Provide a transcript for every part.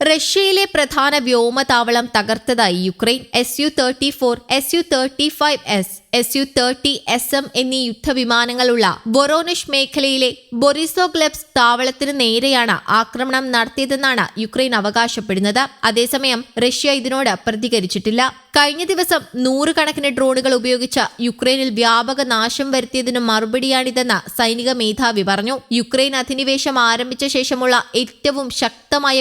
റഷ്യയിലെ പ്രധാന വ്യോമതാവളം തകർത്തതായി Ukraine S U thirty four S U thirty five S S U thirty S M എന്നീ യുദ്ധവിമാനങ്ങളുള്ള ബൊറോനിഷ് മേഖലയിലെ ബൊറിസോഗ്ലെബ്സ് താവളത്തിന് നേരെയാണ് ആക്രമണം നടത്തിയതെന്നാണ് യുക്രൈൻ അവകാശപ്പെടുന്നത്. അതേസമയം റഷ്യ ഇതിനോട് പ്രതികരിച്ചിട്ടില്ല. കഴിഞ്ഞ ദിവസം നൂറുകണക്കിന് ഡ്രോണുകൾ ഉപയോഗിച്ച യുക്രൈനിൽ വ്യാപക നാശം വരുത്തിയതിന് മറുപടിയാണിതെന്ന് സൈനിക മേധാവി പറഞ്ഞു. യുക്രൈൻ അധിനിവേശം ആരംഭിച്ച ശേഷമുള്ള ഏറ്റവും ശക്തമായ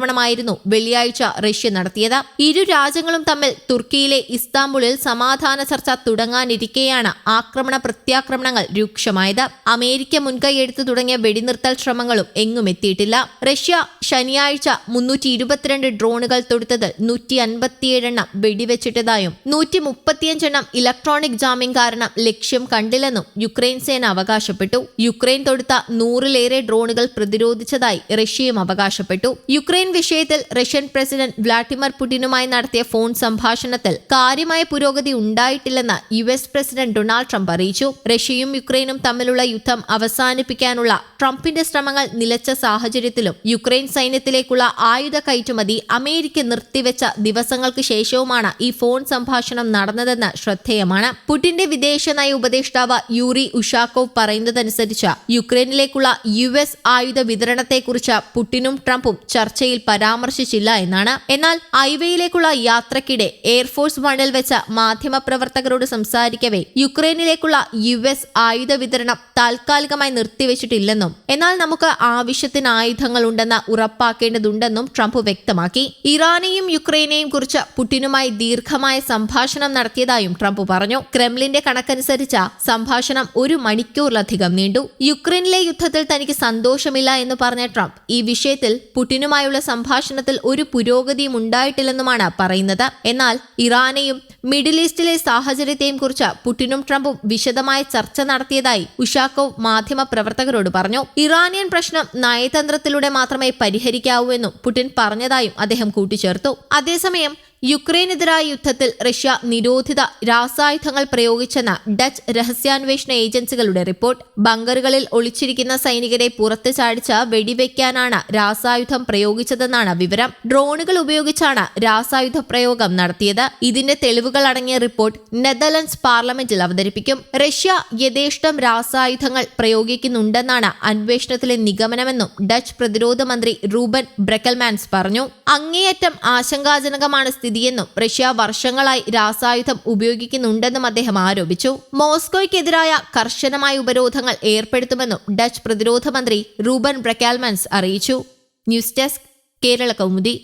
വ്യോമാക്രമണമായിരുന്നു വെള്ളിയാഴ്ച റഷ്യ നടത്തിയത്. ഇരു രാജ്യങ്ങളും തമ്മിൽ തുർക്കിയിലെ ഇസ്താംബുളിൽ സമാധാന ചർച്ച തുടങ്ങാനിരിക്കെയാണ് ആക്രമണ പ്രത്യാക്രമണങ്ങൾ രൂക്ഷമായത്. അമേരിക്ക മുൻകൈയെടുത്തു തുടങ്ങിയ വെടിനിർത്തൽ ശ്രമങ്ങളും എങ്ങും എത്തിയിട്ടില്ല. റഷ്യ ശനിയാഴ്ച മുന്നൂറ്റി ഇരുപത്തിരണ്ട് ഡ്രോണുകൾ തൊടുത്തതിൽ നൂറ്റി അൻപത്തിയേഴെണ്ണം വെടിവെച്ചിട്ടതായും നൂറ്റി മുപ്പത്തിയഞ്ചെണ്ണം ഇലക്ട്രോണിക് ജാമ്യം കാരണം ലക്ഷ്യം കണ്ടില്ലെന്നും യുക്രൈൻ സേന അവകാശപ്പെട്ടു. യുക്രൈൻ തൊടുത്ത നൂറിലേറെ ഡ്രോണുകൾ പ്രതിരോധിച്ചതായി റഷ്യയും അവകാശപ്പെട്ടു. യുക്രൈൻ വിഷയത്തിൽ റഷ്യൻ പ്രസിഡന്റ് വ്ളാഡിമിർ പുടിനുമായി നടത്തിയ ഫോൺ സംഭാഷണത്തിൽ കാര്യമായ പുരോഗതി ഉണ്ടായിട്ടില്ലെന്ന് U S president Donald Trump അറിയിച്ചു. റഷ്യയും യുക്രൈനും തമ്മിലുള്ള യുദ്ധം അവസാനിപ്പിക്കാനുള്ള ട്രംപിന്റെ ശ്രമങ്ങൾ നിലച്ച സാഹചര്യത്തിലും യുക്രൈൻ സൈന്യത്തിലേക്കുള്ള ആയുധ കയറ്റുമതി അമേരിക്ക നിർത്തിവെച്ച ദിവസങ്ങൾക്ക് ശേഷവുമാണ് ഈ ഫോൺ സംഭാഷണം നടന്നതെന്ന് ശ്രദ്ധേയമാണ്. പുടിന്റെ വിദേശ നയ ഉപദേഷ്ടാവ് യൂറി ഉഷാക്കോവ് പറയുന്നതനുസരിച്ച് യുക്രൈനിലേക്കുള്ള യു എസ് ആയുധ വിതരണത്തെക്കുറിച്ച് പുടിനും ട്രംപും ചർച്ചയിൽ പരാമർശിച്ചില്ല എന്നാണ്. എന്നാൽ ഐവയിലേക്കുള്ള യാത്രക്കിടെ എയർഫോഴ്സ് വണ്ണിൽ വെച്ച മാധ്യമപ്രവർത്തകരോട് സംസാരിക്കവേ യുക്രൈനിലേക്കുള്ള യു എസ് ആയുധ വിതരണം താൽക്കാലികമായി നിർത്തിവെച്ചിട്ടില്ലെന്നും എന്നാൽ നമുക്ക് ആവശ്യത്തിന് ആയുധങ്ങൾ ഉണ്ടെന്ന് ഉറപ്പാക്കേണ്ടതുണ്ടെന്നും ട്രംപ് വ്യക്തമാക്കി. ഇറാനെയും യുക്രൈനെയും കുറിച്ച് പുടിനുമായി ദീർഘമായ സംഭാഷണം നടത്തിയതായും ട്രംപ് പറഞ്ഞു. ക്രെംലിന്റെ കണക്കനുസരിച്ച സംഭാഷണം ഒരു മണിക്കൂറിലധികം നീണ്ടു. യുക്രൈനിലെ യുദ്ധത്തിൽ തനിക്ക് സന്തോഷമില്ല എന്ന് പറഞ്ഞ ട്രംപ് ഈ വിഷയത്തിൽ പുടിനുമായുള്ള സംഭാഷണത്തിൽ ഒരു പുരോഗതിയും ഉണ്ടായിട്ടില്ലെന്നുമാണ് പറയുന്നത്. എന്നാൽ ഇറാനെയും മിഡിൽ ഈസ്റ്റിലെ സാഹചര്യത്തെയും കുറിച്ച് പുടിനും ട്രംപും വിശദമായ ചർച്ച നടത്തിയതായി ഉഷാക്കോവ് മാധ്യമ പ്രവർത്തകരോട് പറഞ്ഞു. ഇറാനിയൻ പ്രശ്നം നയതന്ത്രത്തിലൂടെ മാത്രമേ പരിഹരിക്കാവൂ എന്നും പുടിൻ പറഞ്ഞതായും അദ്ദേഹം കൂട്ടിച്ചേർത്തു. അതേസമയം യുക്രൈനെതിരായ യുദ്ധത്തിൽ റഷ്യ നിരോധിത രാസായുധങ്ങൾ പ്രയോഗിച്ചെന്ന ഡച്ച് രഹസ്യാന്വേഷണ ഏജൻസികളുടെ റിപ്പോർട്ട് ബങ്കറുകളിൽ ഒളിച്ചിരിക്കുന്ന സൈനികരെ പുറത്ത് ചാടിച്ച് വെടിവെക്കാനാണ് രാസായുധം പ്രയോഗിച്ചതെന്നാണ് വിവരം. ഡ്രോണുകൾ ഉപയോഗിച്ചാണ് രാസായുധ പ്രയോഗം നടത്തിയത്. ഇതിന്റെ തെളിവുകൾ അടങ്ങിയ റിപ്പോർട്ട് നെതർലൻഡ്സ് പാർലമെന്റിൽ അവതരിപ്പിക്കും. റഷ്യ യഥേഷ്ടം രാസായുധങ്ങൾ പ്രയോഗിക്കുന്നുണ്ടെന്നാണ് അന്വേഷണത്തിലെ നിഗമനമെന്നും ഡച്ച് പ്രതിരോധ മന്ത്രി റൂബൻ ബ്രെക്കൽമാൻസ് പറഞ്ഞു. അങ്ങേയറ്റം ആശങ്കാജനകമാണ് സ്ഥിതിയെന്നും റഷ്യ വർഷങ്ങളായി രാസായുധം ഉപയോഗിക്കുന്നുണ്ടെന്നും അദ്ദേഹം ആരോപിച്ചു. മോസ്കോയ്ക്കെതിരായ കർശനമായ ഉപരോധങ്ങൾ ഏർപ്പെടുത്തുമെന്നും ഡച്ച് പ്രതിരോധ മന്ത്രി റൂബൻ ബ്രക്കാൽമൻസ് അറിയിച്ചു. News desk Kerala Kaumudi.